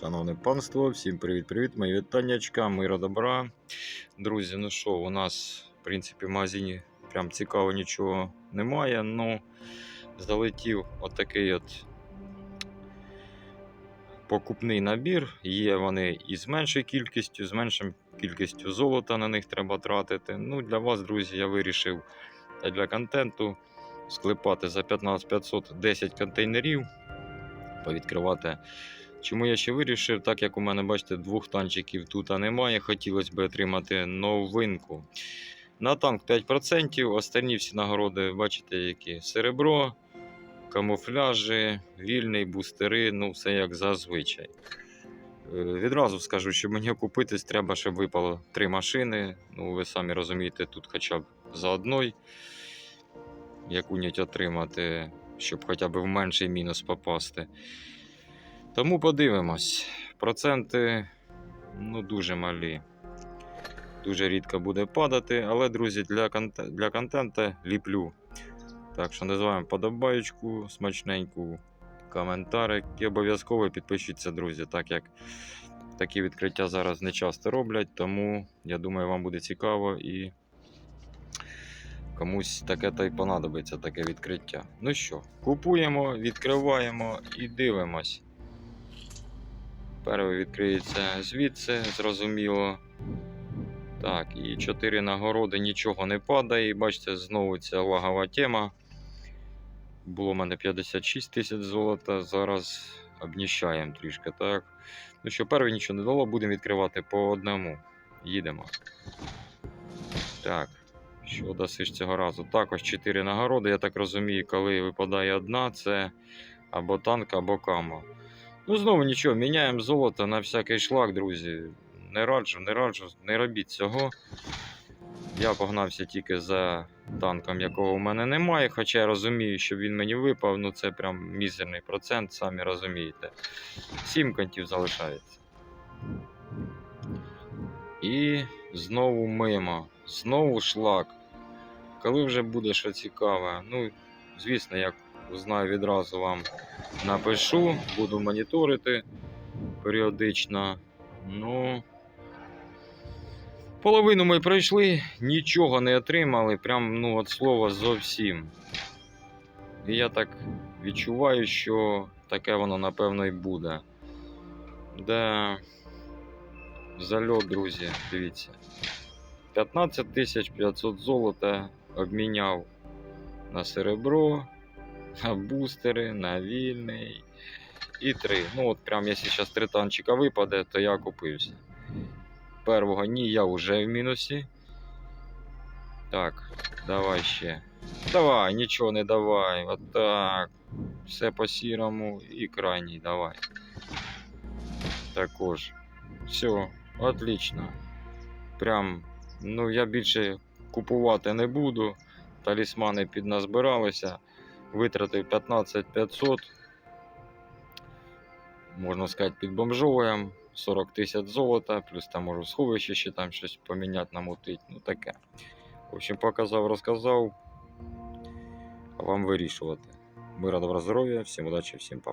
Шановне панство, всім привіт-привіт, мої вітаннячка, мира добра. Друзі, ну що, у нас, в принципі, в магазині прям цікаво нічого немає. Ну, залетів отакий от покупний набір. Є вони і з меншою кількістю, з меншою кількістю золота на них треба тратити. Ну, для вас, друзі, я вирішив для контенту склепати за 15 500 10 контейнерів, повідкривати. Чому я ще вирішив, так як у мене, бачите, двох танчиків тут немає, хотілося б отримати новинку. На танк 5%, останні всі нагороди, бачите, які серебро, камуфляжі, вільний, бустери, ну все як зазвичай. Е, Відразу скажу, що мені окупитись треба, щоб випало три машини. Ну, ви самі розумієте, тут хоча б за одною яку-небудь отримати, щоб хоча б в менший мінус попасти. Тому подивимось. Проценти ну, дуже малі. Дуже рідко буде падати, але, друзі, для, конте- для контенту ліплю. Так що називаємо подобаючку, смачненьку, коментарик і обов'язково підпишіться, друзі, так як такі відкриття зараз не часто роблять, тому я думаю, вам буде цікаво і комусь таке та й понадобиться таке відкриття. Ну що, купуємо, відкриваємо і дивимось. Перший відкриється звідси, зрозуміло. Так, і 4 нагороди нічого не падає. І бачите, знову ця лагова тема. Було в мене 56 тисяч золота, зараз обніщаємо трішки, так. Ну що, перший нічого не дало, будемо відкривати по одному. Їдемо. Так, що досиш цього разу? Також 4 нагороди. Я так розумію, коли випадає одна, це або танк, або камо. Ну, знову нічого, міняємо золото на всякий шлак, друзі. Не раджу, не раджу, не робіть цього. Я погнався тільки за танком, якого в мене немає, хоча я розумію, що він мені випав, ну це прям мізерний процент, самі розумієте. Сім контів залишається. І знову мимо. Знову шлак. Коли вже буде що цікаве, ну, звісно, як знаю, відразу вам напишу, буду моніторити періодично. Ну, половину ми пройшли, нічого не отримали, прям, ну, от слова зовсім. І я так відчуваю, що таке воно напевно і буде. Де зальот, друзі, дивіться. 15 500 золота обміняв на серебро, бустери, на вільний і три. Ну от прям якщо зараз три танчика випаде, то я купився. Первого ні, я вже в мінусі. Так, давай ще. Давай, нічого не давай. Отак. Все по сірому і крайній давай. Також. Все, отлично. Прям, ну я більше купувати не буду. Талісмани підназбиралися. Витратив 15 500. Можна сказати, під бомжовуєм. 40 тисяч золота, плюс там можу в сховище ще там щось поміняти, намутити. Ну таке. В общем, показав, розказав. А вам вирішувати. Мира, добра здоров'я, всім удачі, всім па-па.